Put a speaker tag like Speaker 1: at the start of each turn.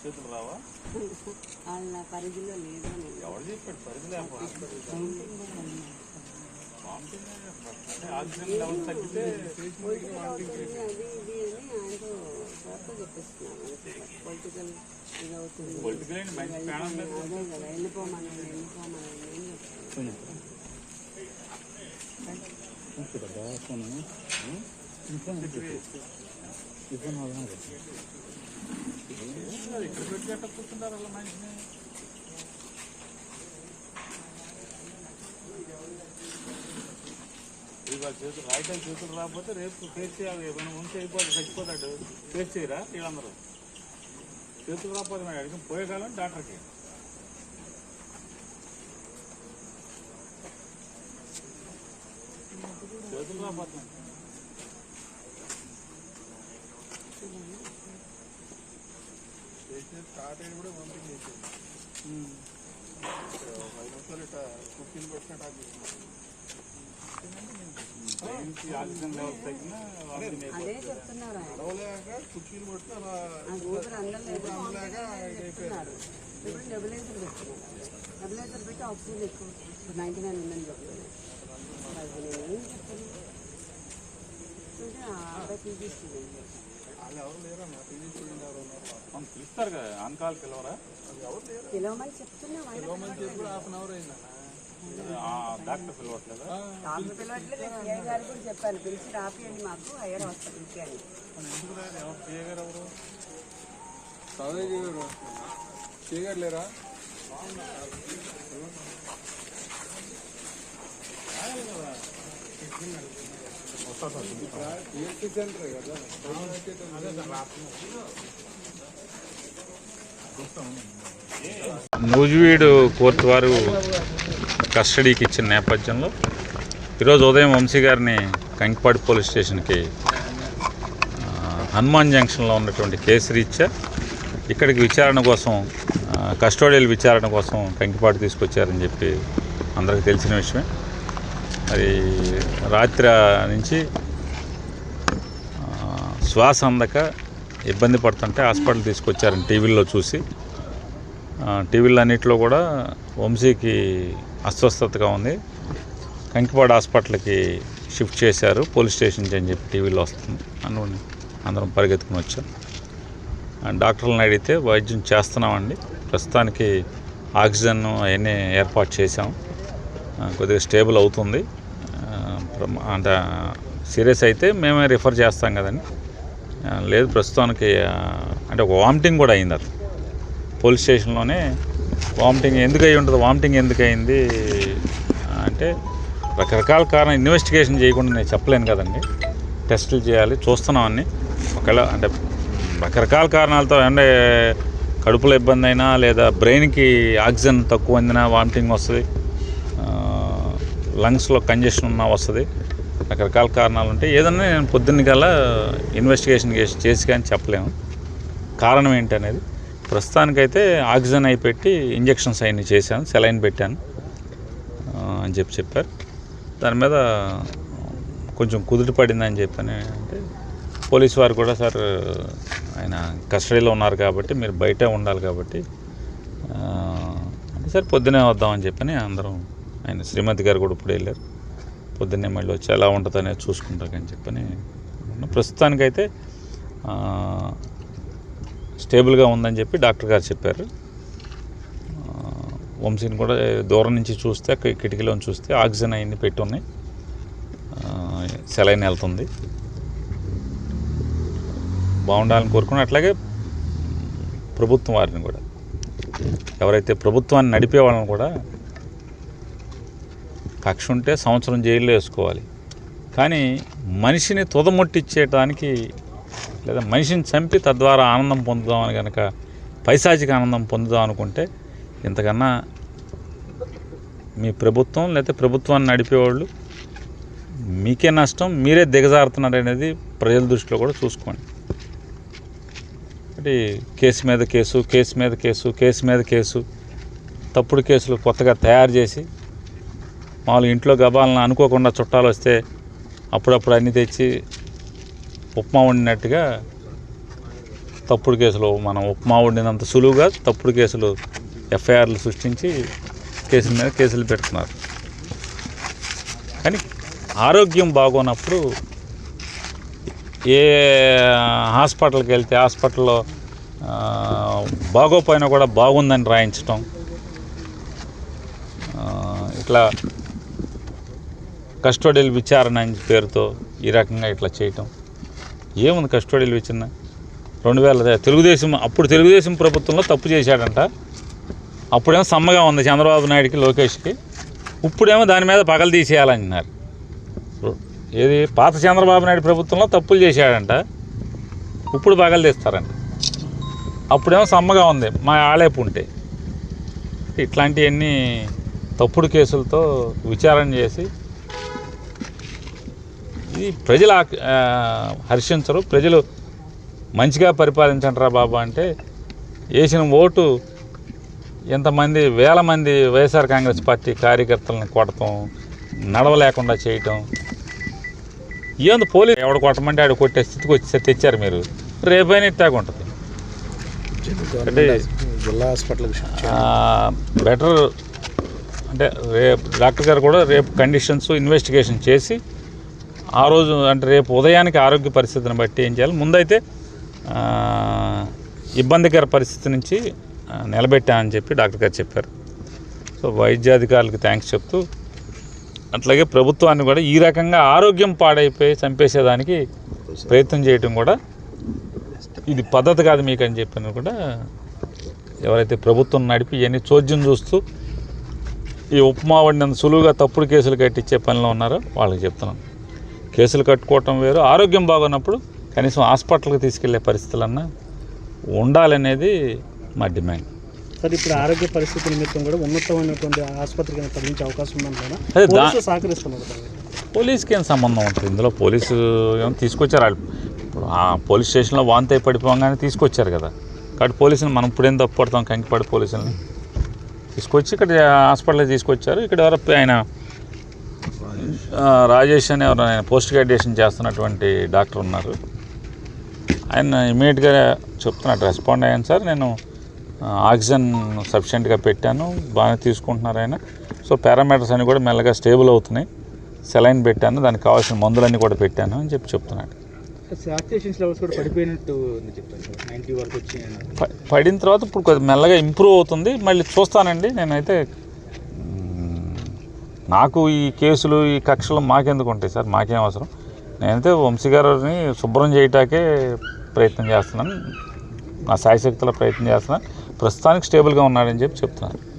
Speaker 1: చేతులు రావా
Speaker 2: వాళ్ళ పరిధిలో లేదు అని
Speaker 1: ఎవరు చెప్పాడు పరిధి లేకపోతే ఆక్సిజన్ లెవెల్ తగ్గితే
Speaker 2: అవుతుంది అది ఇది అని ఆయనతో సార్తో చెప్పిస్తున్నాను పొలిటికల్ ఇది అవుతుంది
Speaker 1: పొలిటికల్ అండి మంచి ప్రాణం లేదు
Speaker 2: అదే కదా వెళ్ళిపోమని వెళ్ళిపోమని ఏం చెప్తాను
Speaker 1: ఇక్కడ పెట్టి ఎట్ట కూర్చుంటారు అలా మనిషిని ఇవాళ చేతులు రాయటం చేతులు రాకపోతే రేపు ఫేస్ చేయాలి ఏమైనా ఉంటే అయిపోతే చచ్చిపోతాడు ఫేస్ చేయరా వీళ్ళందరూ చేతులు రాకపోతే మరి అడిగి పోయే కాలం డాక్టర్కి చేతులు రాకపోతున్నాయి
Speaker 3: చేసిన స్టార్ట్ అయ్యి కూడా వామిటింగ్ చేసేది ఒక ఐదు నిమిషాలు ఇట్లా కుక్కీలు కొట్టినట్టు ఆపేసింది.
Speaker 1: బ్రెయిన్కి ఆక్సిజన్ లెవెల్ తగ్గినా వామిటింగ్ అయిపోతుంది.
Speaker 2: అదే చెప్తున్నారు ఆయన.
Speaker 3: నడవలేక కుక్కీలు కొట్టి అలా
Speaker 2: ఆ ఊపిరి అందలేదు
Speaker 3: అందలేక
Speaker 2: చెప్తున్నారు ఇప్పుడు నెబులైజర్ పెట్టుకున్నారు నెబులైజర్ పెట్టి ఆక్సిజన్ ఎక్కువ. నైంటీ నైన్ ఉందని చెప్తున్నారు. అది నేను ఏం చెప్తాను? అంటే ఆ అబ్బాయి పీజీ
Speaker 1: పిలుస్తారు కదా ఆన్కాల్ పిలవరా?
Speaker 3: లేరు?
Speaker 2: పిలవమని చెప్తున్నాం
Speaker 3: హాఫ్ అన్ అవర్ అయిందన్న
Speaker 1: డాక్టర్ పిలవట్లేదా?
Speaker 2: డాక్టర్ పిలవట్లేదు సిఐ గారు కూడా చెప్పాను పిలిచి రాపియండి మాకు హాస్పిటల్కి అని
Speaker 1: రాదు ఎవరు గారు
Speaker 3: కదా?
Speaker 1: నూజివీడు కోర్టు వారు కస్టడీకి ఇచ్చిన నేపథ్యంలో ఈరోజు ఉదయం వంశీ గారిని కంకిపాడు పోలీస్ స్టేషన్కి హనుమాన్ జంక్షన్లో ఉన్నటువంటి కేసు రీత్యా ఇక్కడికి విచారణ కోసం కస్టోడియల్ విచారణ కోసం కంకిపాడు తీసుకొచ్చారని చెప్పి అందరికీ తెలిసిన విషయమే. అది రాత్రి నుంచి శ్వాస అందక ఇబ్బంది పడుతుంటే హాస్పిటల్ తీసుకొచ్చారని టీవీల్లో చూసి. ఆ, టీవీలు అన్నింటిలో కూడా వంశీకి అస్వస్థతగా ఉంది. కంకిపాడు హాస్పిటల్కి షిఫ్ట్ చేశారు. పోలీస్ స్టేషన్కి అని చెప్పి టీవీలో వస్తుంది. అనుకుని అందరం పరిగెత్తుకుని వచ్చాం. డాక్టర్లను అడిగితే వైద్యం చేస్తున్నామండి. ప్రస్తుతానికి ఆక్సిజన్ అవన్నీ ఏర్పాటు చేశాం. కొద్దిగా స్టేబుల్ అవుతుంది. అంటే సీరియస్ అయితే మేమే రిఫర్ చేస్తాం కదండి. లేదు ప్రస్తుతానికి అంటే ఒక వామిటింగ్ కూడా అయింది అది. పోలీస్ స్టేషన్లోనే వామిటింగ్ ఎందుకు అయి ఉంటుంది వామిటింగ్ ఎందుకు అయింది అంటే రకరకాల కారణం ఇన్వెస్టిగేషన్ చేయకుండా నేను చెప్పలేను కదండి. టెస్టులు చేయాలి చూస్తున్నాం ఒకవేళ అంటే రకరకాల కారణాలతో అంటే కడుపులో ఇబ్బంది అయినా లేదా బ్రెయిన్కి ఆక్సిజన్ తక్కువ అందినా వామిటింగ్ వస్తుంది. లంగ్స్లో కంజెషన్ ఉన్నా వస్తుంది. రకరకాల కారణాలు ఉంటాయి ఏదన్నా నేను పొద్దున్న కల్లా ఇన్వెస్టిగేషన్ చేసి చేసి కానీ చెప్పలేము. కారణం ఏంటి అనేది ప్రస్తుతానికైతే ఆక్సిజన్ అయి పెట్టి ఇంజెక్షన్స్ అవన్నీ చేశాను సెలైన్ పెట్టాను అని చెప్పి చెప్పారు. దాని మీద కొంచెం కుదుట పడిందని చెప్పని. అంటే పోలీస్ వారు కూడా సార్ ఆయన కస్టడీలో ఉన్నారు కాబట్టి మీరు బయట ఉండాలి కాబట్టి అంటే సార్ పొద్దునే వద్దామని చెప్పని అందరం ఆయన శ్రీమతి గారు కూడా ఇప్పుడు వెళ్ళారు. పొద్దున్నే మళ్ళీ వచ్చి ఎలా ఉంటుంది అనేది చూసుకుంటాకని చెప్పని ప్రస్తుతానికైతే స్టేబుల్గా ఉందని చెప్పి డాక్టర్ గారు చెప్పారు. వంశీని కూడా దూరం నుంచి చూస్తే కిటికీలో చూస్తే ఆక్సిజన్ అవన్నీ పెట్టి ఉన్నాయి. సెలైన్ వెళ్తుంది. బాగుండాలని కోరుకుని అట్లాగే ప్రభుత్వం వారిని కూడా ఎవరైతే ప్రభుత్వాన్ని నడిపే వాళ్ళని కూడా కక్ష ఉంటే సంవత్సరం జైల్లో వేసుకోవాలి. కానీ మనిషిని తుదముట్టిచ్చేయటానికి లేదా మనిషిని చంపి తద్వారా ఆనందం పొందుదామని కనుక పైశాచిక ఆనందం పొందుదాం అనుకుంటే ఇంతకన్నా మీ ప్రభుత్వం లేదా ప్రభుత్వాన్ని నడిపేవాళ్ళు మీకే నష్టం మీరే దిగజారుతున్నారు అనేది ప్రజల దృష్టిలో కూడా చూసుకోండి. అంటే కేసు మీద కేసు కేసు మీద కేసు కేసు మీద కేసు తప్పుడు కేసులు కొత్తగా తయారు చేసి మామూలు ఇంట్లో గబాలను అనుకోకుండా చుట్టాలు వస్తే అప్పుడప్పుడు అన్నీ తెచ్చి ఉప్మా వండినట్టుగా తప్పుడు కేసులు మనం ఉప్మా వండినంత సులువుగా తప్పుడు కేసులు ఎఫ్ఐఆర్లు సృష్టించి కేసుల మీద కేసులు పెడుతున్నారు. కానీ ఆరోగ్యం బాగోనప్పుడు ఏ హాస్పిటల్కి వెళ్తే హాస్పిటల్లో బాగోపోయినా కూడా బాగుందని రాయించటం ఇట్లా కస్టోడియల్ విచారణ అని పేరుతో ఈ రకంగా ఇట్లా చేయటం. ఏముంది కస్టోడియల్ విచారణ? రెండు వేల తెలుగుదేశం అప్పుడు తెలుగుదేశం ప్రభుత్వంలో తప్పు చేశాడంట. అప్పుడేమో సమ్మగా ఉంది చంద్రబాబు నాయుడుకి లోకేష్కి. ఇప్పుడేమో దాని మీద పగలు తీసేయాలంటున్నారు ఏది? పాత చంద్రబాబు నాయుడు ప్రభుత్వంలో తప్పులు చేశాడంట. ఇప్పుడు పగలు తీస్తారంట. అప్పుడేమో సమ్మగా ఉంది మా ఆలేపు ఉంటే. ఇట్లాంటివన్నీ తప్పుడు కేసులతో విచారణ చేసి ఇది ప్రజలు హర్షించరు. ప్రజలు మంచిగా పరిపాలించండిరా బాబా అంటే వేసిన ఓటు ఎంతమంది వేల మంది వైఎస్ఆర్ కాంగ్రెస్ పార్టీ కార్యకర్తలను కొడటం నడవలేకుండా చేయటం. ఏంది పోలీసు ఎవడు కొట్టమంటే ఆడు కొట్టే స్థితికి వచ్చి తెచ్చారు మీరు. రేపైనా ఇట్టాగా ఉంటుంది. అంటే
Speaker 4: జిల్లా
Speaker 1: బెటర్ అంటే రేపు డాక్టర్ గారు కూడా రేపు కండిషన్స్ ఇన్వెస్టిగేషన్ చేసి ఆ రోజు అంటే రేపు ఉదయానికి ఆరోగ్య పరిస్థితిని బట్టి ఏం చేయాలి? ముందైతే ఇబ్బందికర పరిస్థితి నుంచి నిలబెట్టామని చెప్పి డాక్టర్ గారు చెప్పారు. సో వైద్యాధికారులకు థ్యాంక్స్ చెప్తూ అట్లాగే ప్రభుత్వాన్ని కూడా ఈ రకంగా ఆరోగ్యం పాడైపోయి చంపేసేదానికి ప్రయత్నం చేయటం కూడా ఇది పద్ధతి కాదు మీకు అని చెప్పిన కూడా ఎవరైతే ప్రభుత్వం నడిపి ఇవన్నీ చోద్యం చూస్తూ ఈ ఉప్మా వండినంత సులువుగా తప్పుడు కేసులు కట్టించే పనిలో ఉన్నారో వాళ్ళకి చెప్తున్నాను. కేసులు కట్టుకోవటం వేరు ఆరోగ్యం బాగున్నప్పుడు కనీసం హాస్పిటల్కి తీసుకెళ్ళే పరిస్థితులన్నా ఉండాలనేది మా డిమాండ్.
Speaker 4: సార్ ఇప్పుడు ఆరోగ్య పరిస్థితి నిమిత్తం కూడా ఉన్నతమైనటువంటి ఆసుపత్రికి తరలించే అవకాశం పోలీసులు సహకరిస్తున్నారు
Speaker 1: పోలీస్కి ఏం సంబంధం ఉంటుంది? ఇందులో పోలీసు ఏమో తీసుకొచ్చారు వాళ్ళు. ఇప్పుడు ఆ పోలీస్ స్టేషన్లో వాంతి పడిపోగానే తీసుకొచ్చారు కదా. కాబట్టి పోలీసులు మనం ఇప్పుడేం తప్పు పడతాం? కంకిపాడు పోలీసులని. తీసుకొచ్చి ఇక్కడ హాస్పిటల్కి తీసుకొచ్చారు. ఇక్కడ ఎవరో ఆయన రాజేష్ అని ఆయన పోస్ట్ గ్రాడ్యుయేషన్ చేస్తున్నటువంటి డాక్టర్ ఉన్నారు. ఆయన ఇమీడియట్గా చెప్తున్నట్టు రెస్పాండ్ అయ్యాను సార్. నేను ఆక్సిజన్ సఫిషియెంట్గా పెట్టాను బాగానే తీసుకుంటున్నారు ఆయన. సో పారామీటర్స్ అన్నీ కూడా మెల్లగా స్టేబుల్ అవుతున్నాయి. సెలైన్ పెట్టాను దానికి కావాల్సిన మందులన్నీ కూడా పెట్టాను అని చెప్పి చెప్తున్నాడు. పడిన తర్వాత ఇప్పుడు కొద్ది మెల్లగా ఇంప్రూవ్ అవుతుంది. మళ్ళీ చూస్తానండి. నేనైతే నాకు ఈ కేసులు ఈ కక్షలు మాకెందుకు ఉంటాయి సార్? మాకేం అవసరం? నేనైతే వంశీ గారిని శుభ్రం చేయటాకే ప్రయత్నం చేస్తున్నాను. నా సాయశక్తుల ప్రయత్నం చేస్తున్నాను. ప్రస్తుతానికి స్టేబుల్గా ఉన్నాడని చెప్పి చెప్తున్నాను.